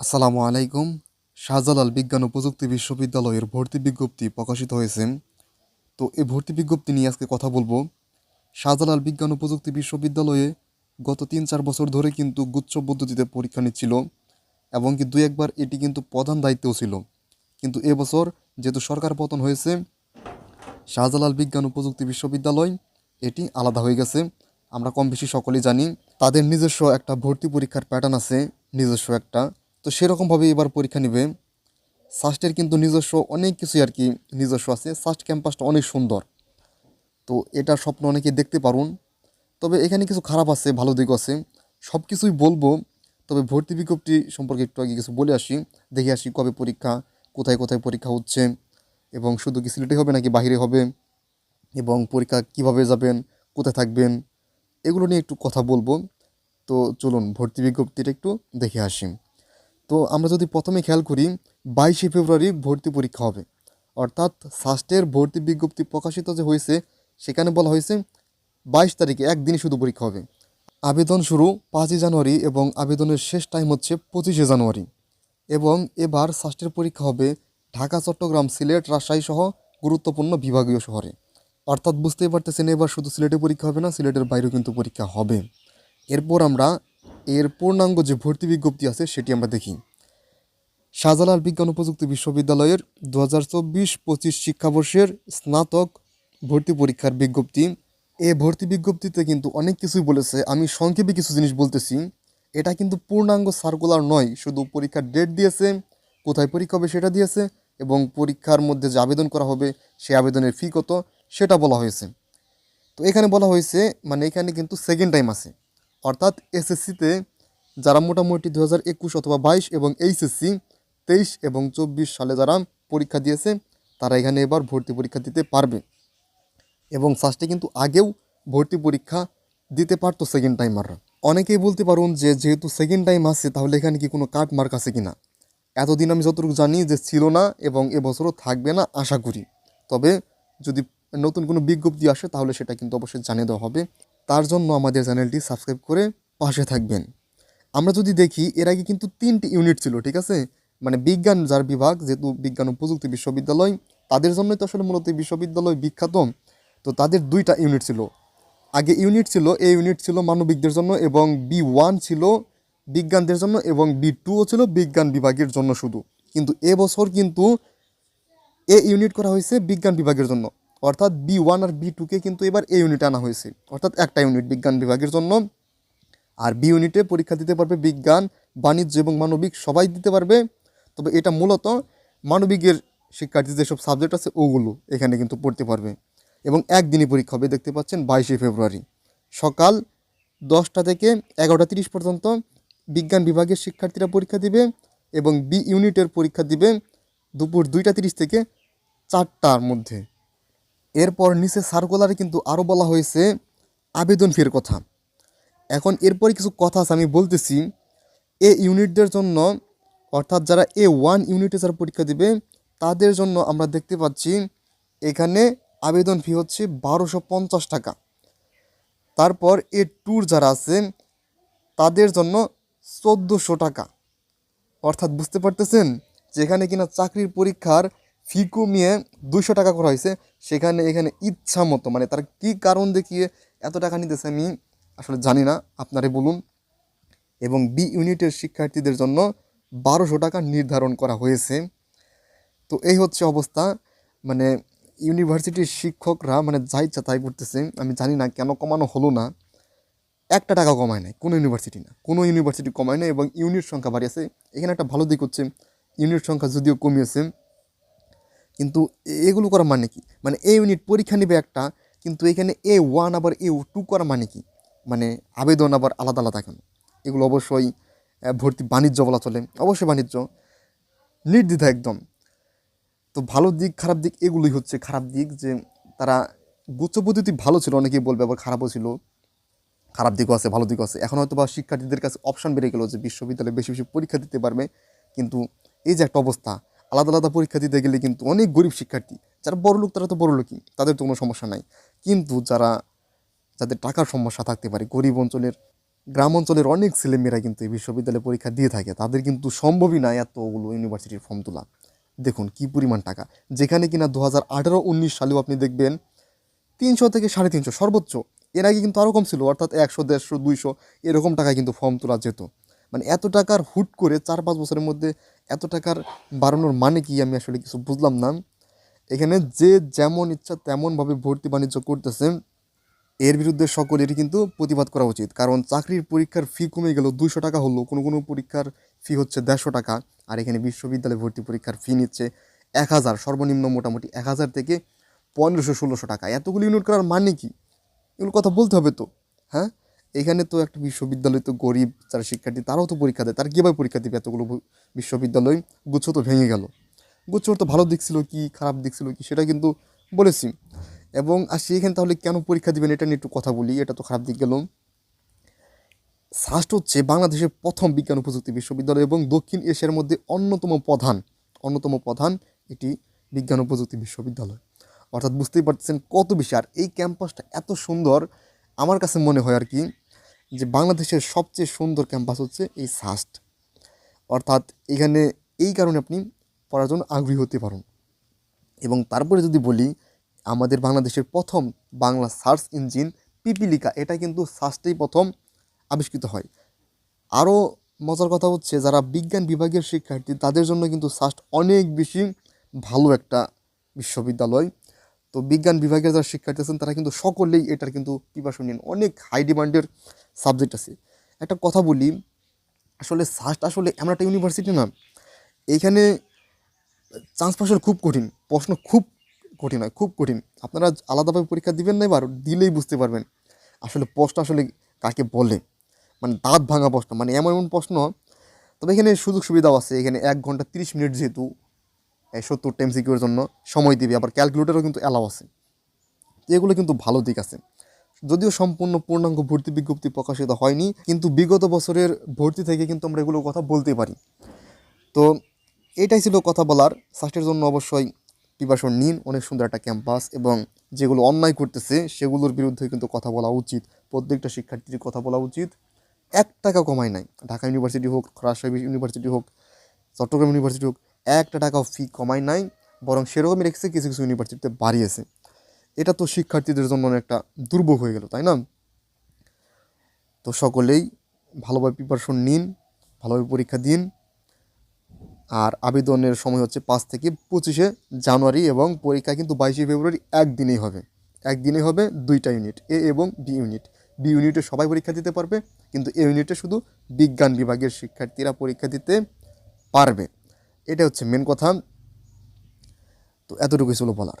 আসসালামু আলাইকুম। শাহজালাল বিজ্ঞান ও প্রযুক্তি বিশ্ববিদ্যালয়ের ভর্তি বিজ্ঞপ্তি প্রকাশিত হয়েছে। তো এই ভর্তি বিজ্ঞপ্তি নিয়ে আজকে কথা বলব। শাহজালাল বিজ্ঞান ও প্রযুক্তি বিশ্ববিদ্যালয়ে গত তিন চার বছর ধরে কিন্তু গুচ্ছ পদ্ধতিতে পরীক্ষা নিচ্ছিল এবং কি দুই একবার এটি কিন্তু প্রধান দায়িত্বও ছিল। কিন্তু এবছর যেহেতু সরকার পতন হয়েছে, শাহজালাল বিজ্ঞান ও প্রযুক্তি বিশ্ববিদ্যালয় এটি আলাদা হয়ে গেছে। আমরা কম বেশি সকলেই জানি, তাদের নিজস্ব একটা ভর্তি পরীক্ষার প্যাটার্ন আছে, নিজস্ব একটা। তো সেরকমভাবে এবার পরীক্ষা নেবে। সাস্টের কিন্তু নিজস্ব অনেক কিছুই আর কি নিজস্ব আছে। সাস্ট ক্যাম্পাসটা অনেক সুন্দর। তো এটা স্বপ্ন অনেকে দেখতে পারুন। তবে এখানে কিছু খারাপ আছে, ভালো দিক আছে। সব কিছুই বলব, তবে ভর্তি বিজ্ঞপ্তি সম্পর্কে একটু আগে কিছু বলে আসি। দেখে আসি কবে পরীক্ষা, কোথায় কোথায় পরীক্ষা হচ্ছে, এবং শুধু কি সিলেটে হবে নাকি বাইরে হবে, এবং পরীক্ষা কীভাবে যাবেন, কোথায় থাকবেন, এগুলো নিয়ে একটু কথা বলব। তো চলুন, ভর্তি বিজ্ঞপ্তিটা একটু দেখে আসি। তো আমরা যদি প্রথমে খেয়াল করি, বাইশে ফেব্রুয়ারি ভর্তি পরীক্ষা হবে। অর্থাৎ ফার্স্টের ভর্তি বিজ্ঞপ্তি প্রকাশিত যে হয়েছে, সেখানে বলা হয়েছে বাইশ তারিখে একদিনই শুধু পরীক্ষা হবে। আবেদন শুরু পাঁচই জানুয়ারি এবং আবেদনের শেষ টাইম হচ্ছে পঁচিশে জানুয়ারি। এবং এবার ফার্স্টের পরীক্ষা হবে ঢাকা, চট্টগ্রাম, সিলেট, রাজশাহী সহ গুরুত্বপূর্ণ বিভাগীয় শহরে। অর্থাৎ বুঝতেই পারতেছেন, এবার শুধু সিলেটে পরীক্ষা হবে না, সিলেটের বাইরেও কিন্তু পরীক্ষা হবে। এরপর আমরা এর পূর্ণাঙ্গ যে ভর্তি বিজ্ঞপ্তি আছে, সেটি আমরা দেখি। শাহজালাল বিজ্ঞান ও প্রযুক্তি বিশ্ববিদ্যালয়ের দু হাজার চব্বিশ পঁচিশ শিক্ষাবর্ষের স্নাতক ভর্তি পরীক্ষার বিজ্ঞপ্তি। এ ভর্তি বিজ্ঞপ্তিতে কিন্তু অনেক কিছুই বলেছে। আমি সংক্ষেপে কিছু জিনিস বলতেছি। এটা কিন্তু পূর্ণাঙ্গ সার্কুলার নয়। শুধু পরীক্ষার ডেট দিয়েছে, কোথায় পরীক্ষা হবে সেটা দিয়েছে, এবং পরীক্ষার মধ্যে যে আবেদন করা হবে, সেই আবেদনের ফি কত, সেটা বলা হয়েছে। তো এখানে বলা হয়েছে মানে এখানে কিন্তু সেকেন্ড টাইম আছে। অর্থাৎ এসএসসিতে যারা মোটামুটি দু হাজার একুশ অথবা বাইশ এবং এইচএসসি, তেইশ এবং চব্বিশ সালে যারা পরীক্ষা দিয়েছে, তারা এখানে এবার ভর্তি পরীক্ষা দিতে পারবে। এবং ফার্স্টে কিন্তু আগেও ভর্তি পরীক্ষা দিতে পারতো সেকেন্ড টাইমাররা অনেকেই বলতে পারুন যে, যেহেতু সেকেন্ড টাইম আসছে, তাহলে এখানে কি কোনো কাট মার্ক আছে কি না এতদিন আমি যতটুকু জানি যে, ছিল না এবং এবছরও থাকবে না, আশা করি। তবে যদি নতুন কোনো বিজ্ঞপ্তি আসে, তাহলে সেটা কিন্তু অবশ্যই জানিয়ে দেওয়া হবে। তার জন্য আমাদের চ্যানেলটি সাবস্ক্রাইব করে পাশে থাকবেন। আমরা যদি দেখি, এর আগে কিন্তু তিনটি ইউনিট ছিল, ঠিক আছে? মানে বিজ্ঞান, যার বিভাগ, যেহেতু বিজ্ঞান ও প্রযুক্তি বিশ্ববিদ্যালয়, তাদের জন্যই তো আসলে মূলত বিশ্ববিদ্যালয় বিখ্যাত। তো তাদের দুইটা ইউনিট ছিল। আগে ইউনিট ছিল, এ ইউনিট ছিল মানবিকদের জন্য এবং বি ওয়ান ছিল বিজ্ঞানদের জন্য এবং বি টুও ছিল বিজ্ঞান বিভাগের জন্য শুধু। কিন্তু এবছর কিন্তু এ ইউনিট করা হয়েছে বিজ্ঞান বিভাগের জন্য। অর্থাৎ বি ওয়ান আর বি টুকে কিন্তু এবার এ ইউনিট আনা হয়েছে। অর্থাৎ একটা ইউনিট বিজ্ঞান বিভাগের জন্য। আর বি ইউনিটে পরীক্ষা দিতে পারবে বিজ্ঞান, বাণিজ্য এবং মানবিক, সবাই দিতে পারবে। তবে এটা মূলত মানবিকের শিক্ষার্থী যেসব সাবজেক্ট আছে, ওগুলো এখানে কিন্তু পড়তে পারবে। এবং একদিনই পরীক্ষা হবে, দেখতে পাচ্ছেন, বাইশে ফেব্রুয়ারি। সকাল দশটা থেকে এগারোটা তিরিশ পর্যন্ত বিজ্ঞান বিভাগের শিক্ষার্থীরা পরীক্ষা দিবে এবং বি ইউনিটের পরীক্ষা দিবে দুপুর দুইটা তিরিশ থেকে চারটার মধ্যে। এরপর নিচে সার্কুলারে কিন্তু আরও বলা হয়েছে আবেদন ফির কথা। এখন এরপরে কিছু কথা আছে, আমি বলতেছি, এ ইউনিটদের জন্য, অর্থাৎ যারা এ ওয়ান ইউনিটে যারা পরীক্ষা দিবে, তাদের জন্য আমরা দেখতে পাচ্ছি, এখানে আবেদন ফি হচ্ছে বারোশো পঞ্চাশ টাকা। তারপর এ ট্যুর যারা আছে, তাদের জন্য চোদ্দোশো টাকা। অর্থাৎ বুঝতে পারতেছেন যেখানে কিনা চাকরির পরীক্ষার ফি কমিয়ে দুশো টাকা করা হয়েছে। সেখানে এখানে ইচ্ছা মতো মানে তার কী কারণ দেখিয়ে এত টাকা নিতেছে আমি আসলে জানি না, আপনারাই বলুন। এবং বি ইউনিটের শিক্ষার্থীদের জন্য বারোশো টাকা নির্ধারণ করা হয়েছে। তো এই হচ্ছে অবস্থা। মানে ইউনিভার্সিটির শিক্ষকরা মানে যা ইচ্ছা তাই করতেছে। আমি জানি না কেন কমানো হলো না। একটা টাকা কমায় নাই, কোনো ইউনিভার্সিটি না। কোনো ইউনিভার্সিটি কমায় না এবং ইউনিট সংখ্যা বাড়িয়েছে। এখানে একটা ভালো দিক হচ্ছে, ইউনিট সংখ্যা যদিও কমিয়েছে কিন্তু এগুলো করা মানে কি? মানে এ ইউনিট পরীক্ষা নেবে একটা, কিন্তু এখানে এ ওয়ান আবার এ টু করা মানে কি? মানে আবেদন আবার আলাদা আলাদা কেন? এগুলো অবশ্যই ভর্তি বাণিজ্য বলা চলে। অবশ্যই বাণিজ্য। নির্দ্বিধা একদম। তো ভালো দিক, খারাপ দিক, এগুলোই হচ্ছে খারাপ দিক যে তারা গুচ্ছ পদ্ধতি ভালো ছিল, অনেকেই বলবে আবার খারাপও ছিল। খারাপ দিকও আছে, ভালো দিকও আছে। এখন হয়তো বা শিক্ষার্থীদের কাছে অপশন বেড়ে গেলো যে বিশ্ববিদ্যালয়ে বেশি বেশি পরীক্ষা দিতে পারবে, কিন্তু এই যে একটা অবস্থা আলাদা আলাদা পরীক্ষা দিতে গেলে কিন্তু অনেক গরিব শিক্ষার্থী, যারা বড় লোক তারা তো বড় লোকই, তাদের তো কোনো সমস্যা নাই। কিন্তু যারা, যাদের টাকার সমস্যা থাকতে পারে, গরিব অঞ্চলের, গ্রাম অঞ্চলের অনেক ছেলেমেয়েরা কিন্তু এই বিশ্ববিদ্যালয়ে পরীক্ষা দিয়ে থাকে, তাদের কিন্তু সম্ভবই না এতগুলো ইউনিভার্সিটির ফর্ম তোলা। দেখুন কি পরিমাণ টাকা। যেখানে কিনা দু হাজার আঠেরো উনিশ সালেও আপনি দেখবেন তিনশো থেকে সাড়ে তিনশো সর্বোচ্চ। এর আগে কিন্তু আরও কম ছিল, অর্থাৎ একশো, দেড়শো, দুইশো, এরকম টাকায় কিন্তু ফর্ম তোলা যেত। মানে এত টাকার হুট করে চার পাঁচ বছরের মধ্যে এত টাকার বাড়ানোর মানে কি আমি আসলে কিছু বুঝলাম না। এখানে যে যেমন ইচ্ছা তেমনভাবে ভর্তি বাণিজ্য করতেছে, এর বিরুদ্ধে সকলেরই কিন্তু প্রতিবাদ করা উচিত। কারণ চাকরির পরীক্ষার ফি কমে গেল দুশো টাকা হলো, কোনো কোনো পরীক্ষার ফি হচ্ছে দেড়শো টাকা। আর এখানে বিশ্ববিদ্যালয়ে ভর্তি পরীক্ষার ফি নিচ্ছে এক হাজার, সর্বনিম্ন মোটামুটি এক হাজার থেকে পনেরোশো, ষোলোশো টাকা। এতগুলো ইউনিট করার মানে কি? এগুলো কথা বলতে হবে তো হ্যাঁ? এখানে তো একটা বিশ্ববিদ্যালয় তো গরিব, যারা শিক্ষার্থী, তারাও তো পরীক্ষা দেয়। তারা কীভাবে পরীক্ষা দেবে এতগুলো বিশ্ববিদ্যালয়? গুচ্ছ তো ভেঙে গেল। গুচ্ছর তো ভালো দিক ছিল কি, খারাপ দিক ছিল কি, সেটা কিন্তু বলেছি। এবং আসি এখানে তাহলে কেন পরীক্ষা দিবেন, এটা নিয়ে একটু কথা বলি, এটা তো খারাপ দিক গেল। সাস্ট হচ্ছে বাংলাদেশের প্রথম বিজ্ঞান ও প্রযুক্তি বিশ্ববিদ্যালয় এবং দক্ষিণ এশিয়ার মধ্যে অন্যতম প্রধান অন্যতম প্রধান এটি বিজ্ঞান ও প্রযুক্তি বিশ্ববিদ্যালয়। অর্থাৎ বুঝতেই পারতেছেন কত বেশি। আর এই ক্যাম্পাসটা এত সুন্দর, আমার কাছে মনে হয় আর কি যে বাংলাদেশের সবচেয়ে সুন্দর ক্যাম্পাস হচ্ছে এই সাস্ট। অর্থাৎ এখানে এই কারণে আপনি পড়ার জন্য আগ্রহী হতে পারেন। এবং তারপরে যদি বলি, আমাদের বাংলাদেশের প্রথম বাংলা সার্চ ইঞ্জিন পিপিলিকা, এটা কিন্তু সার্চটাই প্রথম আবিষ্কৃত হয়। আরও মজার কথা হচ্ছে, যারা বিজ্ঞান বিভাগের শিক্ষার্থী, তাদের জন্য কিন্তু সাস্ট অনেক বেশি ভালো একটা বিশ্ববিদ্যালয়। তো বিজ্ঞান বিভাগের যারা শিক্ষার্থী আছেন, তারা কিন্তু সকলেই এটার কিন্তু প্রিপারেশন নেন। অনেক হাই ডিমান্ডের সাবজেক্ট আছে। একটা কথা বলি, আসলে সাস্ট আসলে এমন একটা ইউনিভার্সিটি না, এইখানে চান্স পাওয়া খুব কঠিন, প্রশ্ন খুব কঠিন হয়, খুব কঠিন। আপনারা আলাদাভাবে পরীক্ষা দিবেন না এবার, দিলেই বুঝতে পারবেন, আসলে প্রশ্ন আসলে কাকে বলে। মানে দাঁত ভাঙা প্রশ্ন মানে এমন এমন প্রশ্ন, তবে এখানে সুযোগ সুবিধাও আছে, এখানে এক ঘণ্টা তিরিশ মিনিট যেহেতু সত্তর টাইম সিকিউর জন্য সময় দিবে, আবার ক্যালকুলেটারও কিন্তু অ্যালাউ আছে। এগুলো কিন্তু ভালো দিক আছে। যদিও সম্পূর্ণ পূর্ণাঙ্গ ভর্তি বিজ্ঞপ্তি প্রকাশিত হয়নি, কিন্তু বিগত বছরের ভর্তি থেকে কিন্তু আমরা এগুলো কথা বলতে পারি। তো এটাই ছিল কথা বলার। সাস্টের জন্য অবশ্যই প্রিপারেশন নিন। অনেক সুন্দর একটা ক্যাম্পাস এবং যেগুলো অন্যায় করতেছে, সেগুলোর বিরুদ্ধে কিন্তু কথা বলা উচিত। প্রত্যেকটা শিক্ষার্থীর কথা বলা উচিত। এক টাকা কমায় নাই। ঢাকা ইউনিভার্সিটি হোক, রাজশাহী ইউনিভার্সিটি হোক, চট্টগ্রাম ইউনিভার্সিটি হোক, একটা টাকাও ফি কমায় নাই। বরং সেরকমই রেখেছে, কিছু কিছু ইউনিভার্সিটিতে বাড়িয়েছে। এটা তো শিক্ষার্থীদের জন্য একটা দুর্ভোগ হয়ে গেল, তাই না? তো সকলেই ভালোভাবে প্রিপারেশন নিন, ভালোভাবে পরীক্ষা দিন। আর আবেদনের সময় হচ্ছে পাঁচ থেকে পঁচিশে জানুয়ারি এবং পরীক্ষা কিন্তু বাইশে ফেব্রুয়ারি একদিনেই হবে। একদিনে হবে দুইটা ইউনিট এ এবং বি ইউনিট বি ইউনিটে সবাই পরীক্ষা দিতে পারবে, কিন্তু এ ইউনিটে শুধু বিজ্ঞান বিভাগের শিক্ষার্থীরা পরীক্ষা দিতে পারবে। এটা হচ্ছে মেন কথা। তো এতটুকুই ছিল বলার।